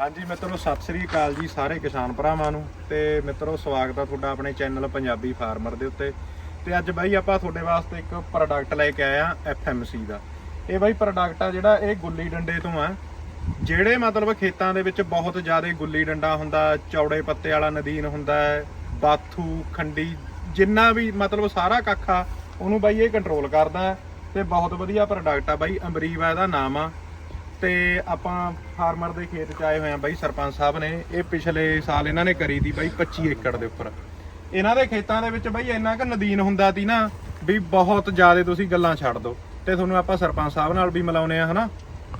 ਹਾਂਜੀ ਮਿੱਤਰੋ, ਸਤਿ ਸ੍ਰੀ ਅਕਾਲ ਜੀ ਸਾਰੇ ਕਿਸਾਨ ਭਰਾਵਾਂ ਨੂੰ ਤੇ ਮਿੱਤਰੋ, ਸਵਾਗਤ ਆ ਤੁਹਾਡਾ ਆਪਣੇ ਚੈਨਲ ਪੰਜਾਬੀ ਫਾਰਮਰ ਦੇ ਉੱਤੇ। ਤੇ ਅੱਜ ਬਾਈ ਆਪਾਂ ਤੁਹਾਡੇ ਵਾਸਤੇ ਇੱਕ ਪ੍ਰੋਡਕਟ ਲੈ ਕੇ ਆਏ ਆ ਐਫਐਮਸੀ ਦਾ। ਇਹ ਬਾਈ ਪ੍ਰੋਡਕਟ ਆ ਜਿਹੜਾ ਇਹ ਗੁੱਲੀ ਡੰਡੇ ਤੋਂ ਆ, ਜਿਹੜੇ ਮਤਲਬ ਖੇਤਾਂ ਦੇ ਵਿੱਚ ਬਹੁਤ ਜ਼ਿਆਦਾ ਗੁੱਲੀ ਡੰਡਾ ਹੁੰਦਾ, ਚੌੜੇ ਪੱਤੇ ਵਾਲਾ ਨਦੀਨ ਹੁੰਦਾ, ਬਾਥੂ, ਖੰਡੀ, ਜਿੰਨਾ ਵੀ ਮਤਲਬ ਸਾਰਾ ਕੱਖ ਆ, ਉਹਨੂੰ ਬਾਈ ਇਹ ਕੰਟਰੋਲ ਕਰਦਾ ਹੈ ਤੇ ਬਹੁਤ ਵਧੀਆ ਪ੍ਰੋਡਕਟ ਆ ਬਾਈ, ਅਮਰੀਵਾ ਇਹਦਾ ਨਾਮ ਆ। ਤੇ ਆਪਾਂ ਫਾਰਮਰ ਦੇ ਖੇਤ ਚ ਆਏ ਹੋਏ ਆ ਬਾਈ, ਸਰਪੰਚ ਸਾਹਿਬ ਨੇ। ਇਹ ਪਿਛਲੇ ਸਾਲ ਇਹਨਾਂ ਨੇ ਕਰੀ ਦੀ ਬਾਈ 25 ਏਕੜ ਦੇ ਉੱਪਰ। ਇਹਨਾਂ ਦੇ ਖੇਤਾਂ ਦੇ ਵਿੱਚ ਬਾਈ ਇੰਨਾ ਕੁ ਨਦੀਨ ਹੁੰਦਾ ਸੀ ਨਾ ਵੀ ਬਹੁਤ ਜ਼ਿਆਦਾ ਤੁਸੀਂ ਗੱਲਾਂ ਛੱਡ ਦਿਓ। ਤੇ ਤੁਹਾਨੂੰ ਆਪਾਂ ਸਰਪੰਚ ਸਾਹਿਬ ਨਾਲ ਵੀ ਮਿਲਾਉਨੇ ਆ ਹਨਾ?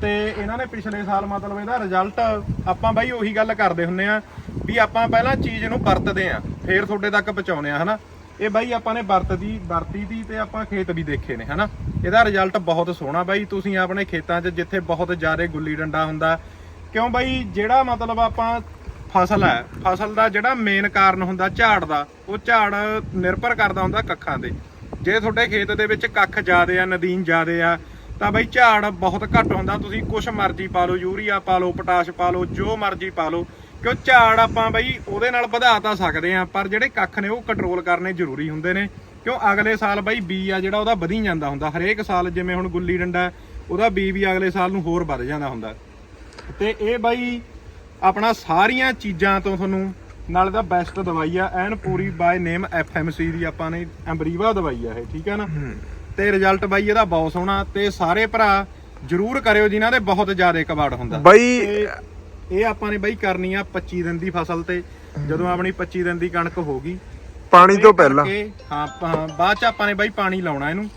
ਤੇ ਇਹਨਾਂ ਨੇ ਪਿਛਲੇ ਸਾਲ ਮਤਲਬ ਇਹਦਾ ਰਿਜ਼ਲਟ ਆਪਾਂ ਬਾਈ ਉਹੀ ਗੱਲ ਕਰਦੇ ਹੁੰਨੇ ਆ ਵੀ ਆਪਾਂ ਪਹਿਲਾਂ ਚੀਜ਼ ਨੂੰ ਵਰਤਦੇ ਆ ਫੇਰ ਤੁਹਾਡੇ ਤੱਕ ਪਹੁੰਚਾਉਨੇ ਆ ਹਨਾ? ਇਹ ਬਾਈ ਆਪਾਂ ਨੇ ਵਰਤਦੀ ਵਰਤੀ ਦੀ ਤੇ ਆਪਾਂ ਖੇਤ ਵੀ ਦੇਖੇ ਨੇ, ਹਨਾ? ਇਹਦਾ ਰਿਜ਼ਲਟ ਬਹੁਤ ਸੋਹਣਾ ਬਾਈ। ਤੁਸੀਂ ਆਪਣੇ ਖੇਤਾਂ 'ਚ ਜਿੱਥੇ ਬਹੁਤ ਜ਼ਿਆਦਾ ਗੁੱਲੀ ਡੰਡਾ ਹੁੰਦਾ, ਕਿਉਂ ਬਾਈ? ਜਿਹੜਾ ਮਤਲਬ ਆਪਾਂ ਫਸਲ ਹੈ, ਫਸਲ ਦਾ ਜਿਹੜਾ ਮੇਨ ਕਾਰਨ ਹੁੰਦਾ ਝਾੜ ਦਾ, ਉਹ ਝਾੜ ਨਿਰਭਰ ਕਰਦਾ ਹੁੰਦਾ ਕੱਖਾਂ ਤੇ। ਜੇ ਤੁਹਾਡੇ ਖੇਤ ਦੇ ਵਿੱਚ ਕੱਖ ਜ਼ਿਆਦੇ ਆ, ਨਦੀਨ ਜ਼ਿਆਦੇ ਆ, ਤਾਂ ਬਈ ਝਾੜ ਬਹੁਤ ਘੱਟ ਹੁੰਦਾ। ਤੁਸੀਂ ਕੁਛ ਮਰਜ਼ੀ ਪਾ ਲਓ, ਯੂਰੀਆ ਪਾ ਲਓ, ਪੋਟਾਸ਼ ਪਾ ਲਓ, ਜੋ ਮਰਜ਼ੀ ਪਾ ਲਓ। ਕਿਉਂ ਝਾੜ ਆਪਾਂ ਬਾਈ ਉਹਦੇ ਨਾਲ ਵਧਾ ਤਾਂ ਸਕਦੇ ਆ ਪਰ ਜਿਹੜੇ ਕੱਖ ਨੇ ਉਹ ਕੰਟਰੋਲ ਕਰਨੇ ਜ਼ਰੂਰੀ ਹੁੰਦੇ ਨੇ। ਕਿਉਂ ਅਗਲੇ ਸਾਲ ਬਾਈ ਬੀ ਆ ਜਿਹੜਾ ਉਹਦਾ ਵਧੀ ਜਾਂਦਾ ਹੁੰਦਾ ਹਰੇਕ ਸਾਲ ਜਿਵੇਂ ਹੁਣ ਗੁੱਲੀ ਡੰਡਾ ਉਹਦਾ ਬੀ ਵੀ ਅਗਲੇ ਸਾਲ ਨੂੰ ਹੋਰ ਵੱਧ ਜਾਂਦਾ ਹੁੰਦਾ। ਤੇ ਇਹ ਬਾਈ ਆਪਣਾ ਸਾਰੀਆਂ ਚੀਜ਼ਾਂ ਤੋਂ ਤੁਹਾਨੂੰ ਨਾਲ ਦਾ ਬੈਸਟ ਦਵਾਈ ਆ ਐਨ ਪੂਰੀ ਬਾਈ ਨੇਮ ਐਫਐਮਸੀ ਦੀ ਆਪਾਂ ਨੇ ਐਮਬਰੀਵਾ ਦਵਾਈ ਆ ਇਹ ਠੀਕ ਹੈ ਨਾ? ਤੇ ਰਿਜ਼ਲਟ ਬਾਈ ਇਹਦਾ ਬਹੁਤ ਸੋਹਣਾ ਤੇ ਸਾਰੇ ਭਰਾ ਜਰੂਰ ਕਰਿਓ ਜਿਨ੍ਹਾਂ ਦੇ ਬਹੁਤ ਜ਼ਿਆਦਾ ਕਬਾੜ ਹੁੰਦਾ। ਬਾਈ ਇਹ ਆਪਾਂ ਨੇ ਬਾਈ ਕਰਨੀ ਆ 25 ਦਿਨ ਦੀ ਫਸਲ ਤੇ ਜਦੋਂ ਆਪਣੀ 25 ਦਿਨ ਦੀ ਕਣਕ ਹੋ ਗਈ। ਪਾਣੀ ਤੋਂ ਪਹਿਲਾਂ। ਹਾਂ ਬਾਅਦ ਚ ਆਪਾਂ ਨੇ ਬਾਈ ਪਾਣੀ ਲਾਉਣਾ ਇਹਨੂੰ।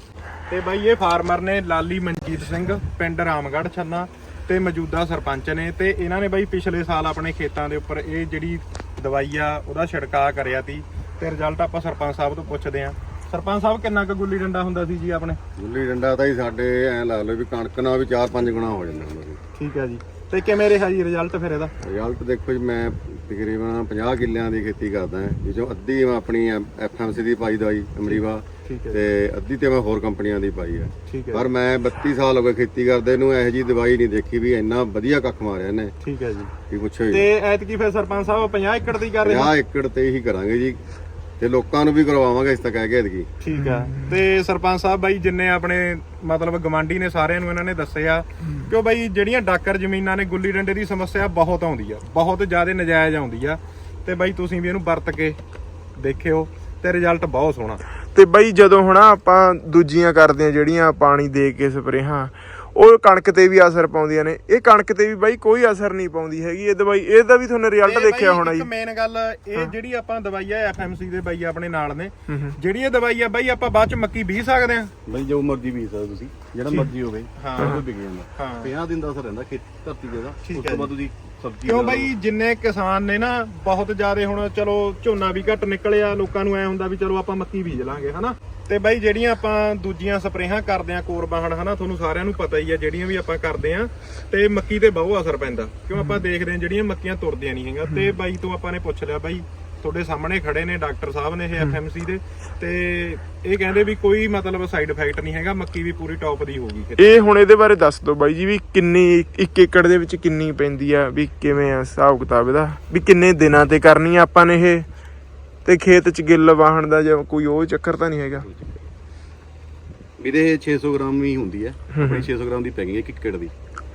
ਤੇ ਬਾਈ ਇਹ ਫਾਰਮਰ ਨੇ ਲਾਲੀ ਮਨਜੀਤ ਸਿੰਘ ਪਿੰਡ ਰਾਮਗੜ੍ਹ ਛੰਨਾ ਤੇ ਮੌਜੂਦਾ ਸਰਪੰਚ ਨੇ ਤੇ ਇਹਨਾਂ ਨੇ ਬਾਈ ਪਿਛਲੇ ਸਾਲ ਆਪਣੇ ਖੇਤਾਂ ਦੇ ਉੱਪਰ ਇਹ ਜਿਹੜੀ ਦਵਾਈ ਆ ਉਹਦਾ ਛਿੜਕਾਅ ਕਰਿਆ ਤੀ। ਤੇ ਰਿਜ਼ਲਟ ਆਪਾਂ ਸਰਪੰਚ ਸਾਹਿਬ ਤੋਂ ਪੁੱਛਦੇ ਆਂ ਸਰਪੰਚ ਸਾਹਿਬ ਕਿੰਨਾ ਕੁ ਗੁੱਲੀ ਡੰਡਾ ਹੁੰਦਾ ਸੀ ਜੀ ਆਪਣੇ? ਗੁੱਲੀ ਡੰਡਾ ਤਾਂ ਹੀ ਸਾਡੇ ਐ ਲਾ ਲਓ ਵੀ ਕਣਕ ਨਾਲ ਵੀ 4-5 ਗੁਣਾ ਹੋ ਜਾਂਦਾ ਹੁੰਦਾ ਸੀ। ਠੀਕ ਹੈ ਜੀ। ਤੇ ਕਿਵੇਂ ਰਿਹਾ ਜੀ ਰਿਜ਼ਲਟ ਫਿਰ ਇਹਦਾ? ਰਿਜ਼ਲਟ ਦੇਖੋ ਜੀ ਮੈਂ ਤਕਰੀਬਨ 50 ਕਿੱਲਿਆਂ ਦੀ ਖੇਤੀ ਕਰਦਾ ਹਾਂ। ਵਿੱਚੋਂ ਅੱਧੀ ਮੈਂ ਆਪਣੀ ਐਫਐਮਸੀ ਦੀ ਪਾਈ ਦਵਾਈ ਅਮਰੀਵਾ। ਤੇ ਅੱਧੀ ਤੇ ਮੈਂ ਹੋਰ ਕੰਪਨੀਆਂ ਦੀ ਪਾਈ ਹੈ। ਪਰ ਮੈਂ 32 ਸਾਲ ਹੋ ਗਏ ਖੇਤੀ ਕਰਦੇ ਨੂੰ ਇਹੋ ਜੀ ਦਵਾਈ ਨਹੀਂ ਦੇਖੀ ਵੀ ਇੰਨਾ ਵਧੀਆ ਕੱਖ ਮਾਰਿਆ ਇਹਨੇ। ਠੀਕ ਹੈ ਜੀ। ਕੀ ਪੁੱਛੋ ਜੀ। ਤੇ ਐਤਕੀ ਫਿਰ ਸਰਪੰਚ ਸਾਹਿਬ 50 ਏਕੜ ਦੀ ਕਰ ਰਹੇ ਹੋ 50 ਏਕੜ ਤੇ ਹੀ ਕਰਾਂਗੇ ਜੀ। ਤੇ ਲੋਕਾਂ ਨੂੰ ਵੀ ਕਰਵਾਵਾਂਗੇ ਇਸ ਤੱਕ ਕਹਿ ਕੇ ਐਤਕੀ। ਠੀਕ ਆ। ਤੇ ਸਰਪੰਚ ਸਾਹਿਬ ਬਾਈ ਜਿੰਨੇ ਆਪਣੇ ਮਤਲਬ ਗਵਾਂਢੀ ਨੇ ਸਾਰਿਆਂ ਨੂੰ ਇਹਨਾਂ ਨੇ ਦੱਸਿਆ ਕਿ ਬਾਈ ਜਿਹੜੀਆਂ ਡਾਕਰ ਜ਼ਮੀਨਾਂ ਨੇ ਗੁੱਲੀ ਡੰਡੇ ਦੀ ਸਮੱਸਿਆ ਬਹੁਤ ਆਉਂਦੀ ਆ ਬਹੁਤ ਜ਼ਿਆਦਾ ਨਜਾਇਜ਼ ਆਉਂਦੀ ਆ। ਤੇ ਬਾਈ ਤੁਸੀਂ ਵੀ ਇਹਨੂੰ ਵਰਤ ਕੇ ਦੇਖਿਓ ਤੇ ਰਿਜ਼ਲਟ ਬਹੁਤ ਸੋਹਣਾ। ਤੇ ਬਾਈ ਜਦੋਂ ਹੁਣ ਆਪਾਂ ਦੂਜੀਆਂ ਕਰਦੇ ਆ ਜਿਹੜੀਆਂ ਪਾਣੀ ਦੇ ਕੇ ਸਪਰੇਹਾਂ ਉਹ ਕਣਕ ਤੇ ਵੀ ਅਸਰ ਪਾਉਂਦੀਆਂ ਨੇ। ਇਹ ਕਣਕ ਤੇ ਵੀ ਬਾਈ ਕੋਈ ਅਸਰ ਨਹੀਂ ਪਾਉਂਦੀ ਹੈਗੀ। ਇਹ ਦਵਾਈ ਇਹਦਾ ਵੀ ਤੁਹਾਨੂੰ ਰਿਜ਼ਲਟ ਦੇਖਿਆ ਹੋਣਾ ਜੀ। ਇੱਕ ਮੇਨ ਗੱਲ ਇਹ ਜਿਹੜੀ ਆਪਾਂ ਦਵਾਈ ਆ ਐਫਐਮਸੀ ਦੇ ਬਾਈ ਆਪਣੇ ਨਾਲ ਨੇ। ਜਿਹੜੀ ਇਹ ਦਵਾਈ ਆ ਬਾਈ ਆਪਾਂ ਬਾਅਦ ਚ ਮੱਕੀ ਬੀਜ ਸਕਦੇ ਆ? ਬਈ ਜੋ ਮਰਜ਼ੀ ਬੀਜ ਸਕਦੇ ਤੁਸੀਂ ਜਿਹੜਾ ਮਰਜ਼ੀ ਹੋਵੇ ਹਾਂ। ਉਹ ਵਿਕ ਜਾਂਦਾ ਹਾਂ। 50 ਦਿਨ ਦਾ ਅਸਰ ਰਹਿੰਦਾ ਖੇਤ ਧਰਤੀ ਦੇ। ਦਾ ਉਸ ਤੋਂ ਬਾਅਦ ਤੁਸੀਂ ਸਬਜ਼ੀ ਕਿਉਂ। ਬਾਈ ਜਿੰਨੇ ਕਿਸਾਨ ਨੇ ਨਾ ਬਹੁਤ ਜ਼ਿਆਦਾ ਹੁਣ ਚਲੋ ਝੋਨਾ ਵੀ ਘੱਟ ਨਿਕਲਿਆ ਲੋਕਾਂ ਨੂੰ ਐ ਹੁੰਦਾ ਵੀ ਚਲੋ ਆਪਾਂ ਮੱਕੀ ਬੀਜ ਲਾਂਗੇ ਹਨਾ? ਤੇ ਬਾਈ ਜਿਹੜੀਆਂ ਆਪਾਂ ਦੂਜੀਆਂ ਸਪਰੇਹਾਂ ਕਰਦੇ ਆ ਕੋਰਬਾਹਣ ਹਨਾ? ਤੁਹਾਨੂੰ ਸਾਰਿਆਂ ਨੂੰ ਪਤਾ ਹੀ ਆ ਜਿਹੜੀਆਂ ਵੀ ਆਪਾਂ ਕਰਦੇ ਆ ਤੇ ਮੱਕੀ ਤੇ ਬਹੁਤ ਅਸਰ ਪੈਂਦਾ। ਕਿਉਂ ਆਪਾਂ ਦੇਖਦੇ ਆ ਜਿਹੜੀਆਂ ਮੱਕੀਆਂ ਤੁਰਦੀਆਂ ਨਹੀਂ ਹੈਗਾ ਤੇ ਬਾਈ ਤੋਂ ਆਪਾਂ ਨੇ ਪੁੱਛ ਲਿਆ ਬਾਈ ਤੁਹਾਡੇ ਸਾਹਮਣੇ ਖੜੇ ਨੇ ਡਾਕਟਰ ਸਾਹਿਬ ਨੇ ਇਹ ਐਫਐਮਸੀ ਦੇ। ਤੇ ਇਹ ਕਹਿੰਦੇ ਵੀ ਕੋਈ ਮਤਲਬ ਸਾਈਡ ਇਫੈਕਟ ਨਹੀਂ ਹੈਗਾ ਮੱਕੀ ਵੀ ਪੂਰੀ ਟੌਪ ਦੀ ਹੋਊਗੀ ਫਿਰ ਇਹ ਹੁਣ ਇਹਦੇ ਬਾਰੇ ਦੱਸ ਦਿਓ ਬਾਈ ਜੀ ਵੀ ਕਿੰਨੀ ਇੱਕ ਏਕੜ ਦੇ ਵਿੱਚ ਕਿੰਨੀ ਪੈਂਦੀ ਆ ਵੀ ਕਿਵੇਂ ਆ ਹਿਸਾਬ ਕਿਤਾਬ ਇਹਦਾ ਵੀ ਕਿੰਨੇ ਦਿਨਾਂ ਤੇ ਕਰਨੀ ਆ ਆਪਾਂ ਨੇ ਇਹ? ਤੇ ਖੇਤ ਚ ਗਿੱਲ ਵਾਹਣ ਦਾ ਜਾਂ ਕੋਈ ਉਹ ਚੱਕਰ ਤਾਂ ਨਹੀਂ ਹੈਗਾ? ਵੀਰੇ ਇਹ 600 ਗ੍ਰਾਮ ਹੀ ਹੁੰਦੀ ਹੈ ਆਪਣੀ 600 ਗ੍ਰਾਮ ਦੀ ਹੈ ਇੱਕ ਏਕੜ ਦੀ।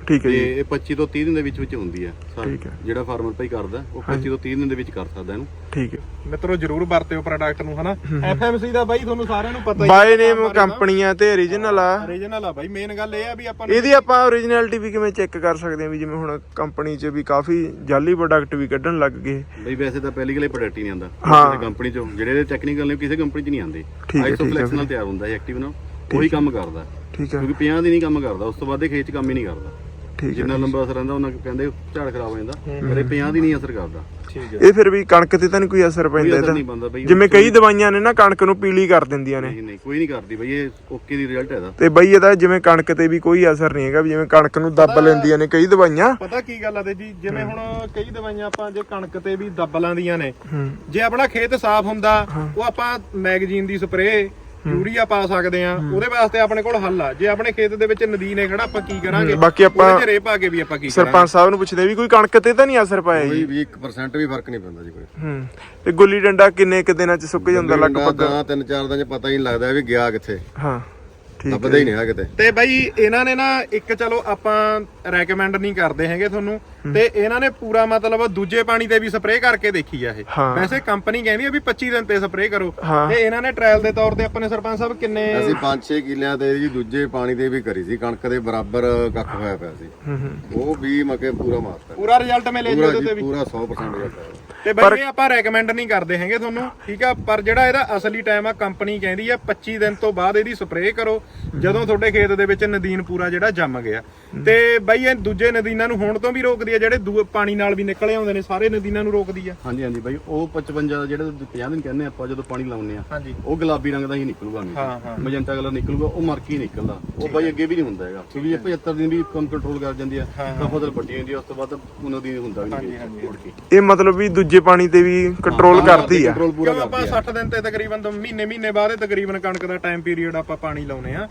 ਠੀਕ ਹੈ ਤੇ ਜੀ। ਇਹ 25 ਤੋਂ 30 ਦਿਨ ਦੇ ਵਿੱਚ ਵਿੱਚ ਹੁੰਦੀ ਹੈ। ਸਾਰੀ। ਠੀਕ ਹੈ। ਜਿਹੜਾ ਫਾਰਮਰ ਭਾਈ ਕਰਦਾ ਉਹ 25 ਤੋਂ 30 ਦਿਨ ਦੇ ਵਿੱਚ ਕਰ ਸਕਦਾ ਇਹਨੂੰ। ਠੀਕ ਹੈ। ਮਿੱਤਰੋ ਜਰੂਰ ਵਰਤਿਓ ਪ੍ਰੋਡਕਟ ਨੂੰ ਹਨਾ? ਐਫਐਮਸੀ ਦਾ ਬਾਈ ਤੁਹਾਨੂੰ ਸਾਰਿਆਂ ਨੂੰ ਪਤਾ ਹੀ ਬਾਏ ਨੇਮ ਕੰਪਨੀਆਂ ਤੇ origignal ਆ। ਓਰੀਜਨਲ ਆ ਬਾਈ। ਮੇਨ ਗੱਲ ਇਹ ਆ ਵੀ ਆਪਾਂ ਨੂੰ ਇਹਦੀ ਆਪਾਂ ਓਰੀਜਨੈਲਿਟੀ ਵੀ ਕਿਵੇਂ ਚੈੱਕ ਕਰ ਸਕਦੇ ਹਾਂ ਵੀ ਜਿਵੇਂ ਹੁਣ ਕੰਪਨੀ 'ਚ ਵੀ ਕਾਫੀ ਜਾਲੀ ਪ੍ਰੋਡਕਟ ਵੀ ਕੱਢਣ ਲੱਗ ਗਏ। ਬਈ ਵੈਸੇ ਤਾਂ ਪਹਿਲੀ ਗਲੇ ਪ੍ਰੋਡਕਟ ਹੀ ਨਹੀਂ ਆਂਦਾ ਹਾਂ। ਕੰਪਨੀ ਚੋਂ। ਜਿਹੜੇ ਟੈਕਨੀਕਲ ਨੇ ਕਿਸੇ ਕੰਪਨੀ 'ਚ ਨਹੀਂ ਆਂਦੇ ਠੀਕ ਹੈ, ਆਈਸੋ ਠੀਕ ਹੈ ਫਲੈਕਸ ਨਾਲ ਤਿਆਰ ਹੁੰਦਾ ਹੈ ਐਕਟਿਵ ਨਾਲ। ਉਹੀ ਕੰਮ ਕਰਦਾ। ਠੀਕ ਹੈ। ਕਿਉਂਕਿ 50 ਦਿਨ ਹੀ ਕੰਮ ਕਰਦਾ। ਉਸ ਤੋਂ ਬਾਅਦ ਇਹ ਖੇਤ 'ਚ ਕੰਮ ਹੀ ਨਹੀਂ ਕਰਦਾ। ਠੀਕ ਹੈ। ਜਿੰਨਾ ਲੰਬਾ ਅਸਰ ਰਹਿੰਦਾ ਉਹਨਾਂ ਕਹਿੰਦੇ ਝਾੜ ਖਰਾਬ ਹੋ ਜਾਂਦਾ। ਪਰ ਇਹ 50 ਦਿਨ ਹੀ ਅਸਰ ਕਰਦਾ। ਠੀਕ ਹੈ। ਇਹ ਫਿਰ ਵੀ ਕਣਕ ਤੇ ਤਾਂ ਨਹੀਂ ਕੋਈ ਅਸਰ ਕੋਈ ਪੈਂਦਾ ਅਸਰ ਇਹਦਾ ਨਹੀਂ ਬੰਦਾ ਬਈ। ਜਿਵੇਂ ਕਈ ਦਵਾਈਆਂ ਨੇ ਨਾ ਕਣਕ ਨੂੰ ਪੀਲੀ ਕਰ ਦਿੰਦੀਆਂ ਨੇ। ਨਹੀਂ ਨਹੀਂ ਕੋਈ ਨਹੀਂ ਕਰਦੀ ਬਈ ਇਹ ਓਕੇ ਦੀ ਰਿਜ਼ਲਟ ਹੈ ਇਹਦਾ ਤੇ ਬਈ ਇਹਦਾ ਜਿਵੇਂ ਕਣਕ ਤੇ ਵੀ ਕੋਈ ਅਸਰ ਨਹੀਂ ਹੈਗਾ ਵੀ ਜਿਵੇਂ ਕਣਕ ਨੂੰ ਦੱਬ ਲੈਂਦੀਆਂ ਨੇ ਕਈ ਦਵਾਈਆਂ। ਪਤਾ ਕੀ ਗੱਲ ਆ ਤੇ ਜੀ ਜਿਵੇਂ ਹੁਣ ਕਈ ਦਵਾਈਆਂ ਆਪਾਂ ਜੇ ਕਣਕ ਤੇ ਵੀ ਦੱਬ ਲਾਂਦੀਆਂ ਨੇ। ਜੇ ਆਪਣਾ ਖੇਤ ਸਾਫ਼ ਹੁੰਦਾ ਉਹ ਆਪਾਂ ਮੈਗਜ਼ੀਨ ਦੀ ਸਪਰੇਅ ਯੂਰੀਆ ਪਾ ਸਕਦੇ ਆ ਉਹਦੇ ਵਾਸਤੇ ਆਪਣੇ ਕੋਲ ਹੱਲ ਆ। ਜੇ ਆਪਣੇ ਖੇਤ ਦੇ ਵਿੱਚ ਨਦੀਨ ਹੈ ਖੜਾ ਆਪਾਂ ਕੀ ਕਰਾਂਗੇ? ਹੂੰ, ਬਾਕੀ ਆਪਾਂ- ਉਹਦੇ ਰੇਹ ਪਾ ਕੇ ਵੀ ਆਪਾਂ ਕੀ ਕਰਾਂਗੇ? ਸਰਪੰਚ ਸਾਹਿਬ ਨੂੰ ਪੁੱਛਦੇ ਵੀ ਕੋਈ ਕਣਕ ਤੇ ਤਾਂ ਨਹੀਂ ਅਸਰ ਪਾਇਆ ਜੀ? ਕੋਈ 20% ਵੀ ਫ਼ਰਕ ਨਹੀਂ ਪੈਂਦਾ ਜੀ ਕੋਈ। ਹੂੰ ਤੇ ਗੁੱਲੀ ਡੰਡਾ ਕਿੰਨੇ ਕੁ ਦਿਨਾਂ ਚ ਸੁੱਕ ਜਾਂਦਾ ਲਗਭਗ? ਤਾਂ ਤਿੰਨ ਚਾਰ ਦਿਨ ਚ ਪਤਾ ਹੀ ਨਹੀਂ ਲੱਗਦਾ ਵੀ ਗਿਆ ਕਿੱਥੇ। ਹਾਂ ਠੀਕ ਲੱਭਦਾ ਹੀ ਨਹੀਂ ਹੈ ਕਿਤੇ। ਤੇ ਬਾਈ ਇਹਨਾਂ ਨੇ ਨਾ ਇੱਕ ਚਲੋ ਆਪਾਂ ਰეკਮੈਂਡ ਨਹੀਂ ਕਰਦੇ ਹੈਗੇ ਤੁਹਾਨੂੰ ਤੇ ਇਹਨਾਂ ਨੇ ਪੂਰਾ ਮਤਲਬ ਦੂਜੇ ਪਾਣੀ ਤੇ ਵੀ ਸਪਰੇਅ ਕਰਕੇ ਦੇਖੀ ਆ ਇਹ। ਹਾਂ। ਵੈਸੇ ਕੰਪਨੀ ਕਹਿੰਦੀ ਆ ਵੀ 25 ਦਿਨ ਤੇ ਸਪਰੇਅ ਕਰੋ। ਹਾਂ। ਤੇ ਇਹਨਾਂ ਨੇ ਟ੍ਰਾਇਲ ਦੇ ਤੌਰ ਤੇ ਆਪਣੇ ਸਰਪੰਚ ਸਾਹਿਬ ਕਿੰਨੇ ਅਸੀਂ 5-6 ਕਿੱਲਿਆਂ ਤੇ ਜੀ ਦੂਜੇ ਪਾਣੀ ਤੇ ਵੀ ਕਰੀ ਸੀ ਕਣਕ ਦੇ ਬਰਾਬਰ ਕੱਖ ਹੋਇਆ ਪਿਆ ਸੀ। ਉਹ ਵੀ ਮਕੇ ਪੂਰਾ ਮਾਰਤਾ ਪੂਰਾ ਰਿਜ਼ਲਟ ਮਿਲੇ ਜੀ ਪੂਰਾ ਉਹਦੇ ਤੇ ਜੀ ਵੀ। ਪੂਰਾ 100% ਰਿਜ਼ਲਟ ਆਇਆ ਤੇ ਬਾਈ ਇਹ ਆਪਾਂ ਰეკਮੈਂਡ ਨਹੀਂ ਕਰਦੇ ਹੈਗੇ ਤੁਹਾਨੂੰ ਠੀਕ ਆ? ਪਰ ਜਿਹੜਾ ਇਹਦਾ ਅਸਲੀ ਟਾਈਮ ਆ ਕੰਪਨੀ ਕਹਿੰਦੀ ਆ 25 ਦਿਨ ਤੋਂ ਬਾਅਦ ਇਹਦੀ ਸਪਰੇਅ ਕਰੋ ਜਦੋਂ ਤੁਹਾਡੇ ਖੇਤ ਦੇ ਵਿੱਚ ਨਦੀਨ ਪੂਰਾ ਜਿਹੜਾ ਜੰਮ ਗਿਆ। ਤੇ ਬਾਈ ਇਹ ਦੂਜੇ ਨਦੀਨਾਂ ਨੂੰ ਹੋਣ ਤੋਂ ਵੀ ਰੋਕਦੀ ਆ ਜਿਹੜੇ ਦੂਏ ਪਾਣੀ ਨਾਲ ਵੀ ਨਿਕਲੇ ਆਉਂਦੇ ਨੇ ਸਾਰੇ ਨਦੀਨਾਂ ਨੂੰ ਰੋਕਦੀ ਆ। ਹਾਂਜੀ ਹਾਂਜੀ ਬਾਈ ਉਹ 55 ਦਾ ਜਿਹੜਾ 50 ਦਿਨ ਕਹਿੰਦੇ ਆਪਾਂ ਜਦੋਂ ਪਾਣੀ ਲਾਉਂਦੇ ਆ ਹਾਂਜੀ। ਉਹ ਗੁਲਾਬੀ ਰੰਗ ਦਾ ਹੀ ਨਿਕਲੂਗਾ ਹਾਂ, ਹਾਂ। ਹਮੇਸ਼ਾ ਮਜੰਟਾ ਕਲਰ ਨਿਕਲੂਗਾ ਉਹ ਮਰ ਕੇ ਹੀ ਨਿਕਲਦਾ। ਉਹ ਬਾਈ ਅੱਗੇ ਵੀ ਨਹੀਂ ਹੁੰਦਾ ਹੈਗਾ। ਕਿਉਂਕਿ ਇਹ 75 ਦਿਨ ਵੀ ਕੰਮ ਕੰਟਰੋਲ ਕਰ ਜਾਂਦੀ ਆ ਤਾਂ ਫਸਲ ਵੱਡੀ ਹੁੰਦੀ ਆ ਉਸ ਤੋਂ ਬਾਅਦ ਉਹਨਾਂ ਦੀ ਹੁੰਦਾ ਵੀ ਨਹੀਂ ਮੁੜ ਕੇ। ਇਹ ਮਤਲਬ ਵੀ ਦੂਜੇ ਪਾਣੀ ਤੇ ਵੀ ਕੰਟਰੋਲ ਕਰਦੀ ਆ। ਕੰਟਰੋਲ ਪੂਰਾ ਆਪਾਂ ਕਰਦੀ ਆ। 60 ਦਿਨ ਤੇ ਤਕਰੀਬਨ ਮਹੀਨੇ ਮਹੀਨੇ ਬਾਅਦ ਇਹ ਤਕਰੀਬਨ ਕਣਕ ਦਾ ਟਾਈਮ ਪੀਰੀਅਡ ਆਪਾਂ ਪਾਣੀ ਲਾਉਨੇ ਆ।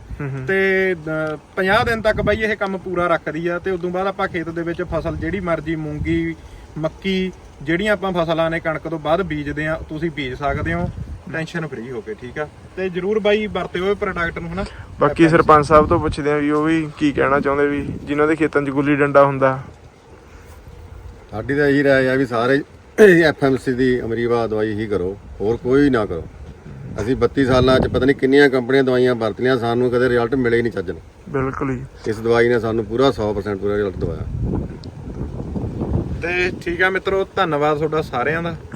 ਤੇ ਅ, 50 ਦਿਨ ਤੱਕ ਬਾਈ ਇਹ ਕੰਮ ਪੂਰਾ ਰੱਖਦੀ ਆ ਤੇ ਉਦੋਂ ਬਾਅਦ ਆਪਾਂ ਖੇਤ ਦੇ ਵਿੱਚ ਫਸਲ ਜਿਹੜੀ ਮਰਜ਼ੀ ਮੂੰਗੀ ਮੱਕੀ ਜਿਹੜੀਆਂ ਆਪਾਂ ਫਸਲਾਂ ਨੇ ਕਣਕ ਤੋਂ ਬਾਅਦ ਬੀਜਦੇ ਆ ਤੁਸੀਂ ਬੀਜ ਸਕਦੇ ਹੋ। ਟੈਨਸ਼ਨ ਫ੍ਰੀ ਹੋ ਕੇ ਠੀਕ ਆ? ਤੇ ਜਰੂਰ ਬਾਈ ਵਰਤਿਓ ਇਹ ਪ੍ਰੋਡਕਟ ਨੂੰ ਹਨਾ? ਬਾਕੀ ਸਰਪੰਚ ਸਾਹਿਬ ਤੋਂ ਪੁੱਛਦੇ ਆ ਵੀ ਉਹ ਵੀ ਕੀ ਕਹਿਣਾ ਚਾਹੁੰਦੇ ਵੀ ਜਿਨ੍ਹਾਂ ਦੇ ਖੇਤਾਂ 'ਚ ਗੁੱਲੀ ਡੰਡਾ ਹੁੰਦਾ। ਸਾਡੀ ਤਾਂ ਇਹੀ ਰਾਏ ਆ ਵੀ ਸਾਰੇ ਐਫਐਮਸੀ ਦੀ ਅਮਰੀਵਾ ਦਵਾਈ ਹੀ ਕਰੋ ਹੋਰ ਕੋਈ ਨਾ ਕਰੋ। ਅਸੀਂ 32 ਸਾਲਾਂ ਚ ਪਤਾ ਨਹੀਂ ਕਿੰਨੀਆਂ ਕੰਪਨੀਆਂ ਦਵਾਈਆਂ ਵਰਤੀਆਂ ਸਾਨੂੰ ਕਦੇ ਰਿਜ਼ਲਟ ਮਿਲੇ ਹੀ ਨਹੀਂ ਚੱਜਣ ਬਿਲਕੁਲ ਹੀ ਇਸ ਦਵਾਈ ਨੇ ਸਾਨੂੰ ਪੂਰਾ 100% ਪੂਰਾ ਰਿਜ਼ਲਟ ਦਵਾਇਆ। ਤੇ ਠੀਕ ਆ ਮਿੱਤਰੋ ਧੰਨਵਾਦ ਤੁਹਾਡਾ ਸਾਰਿਆਂ ਦਾ।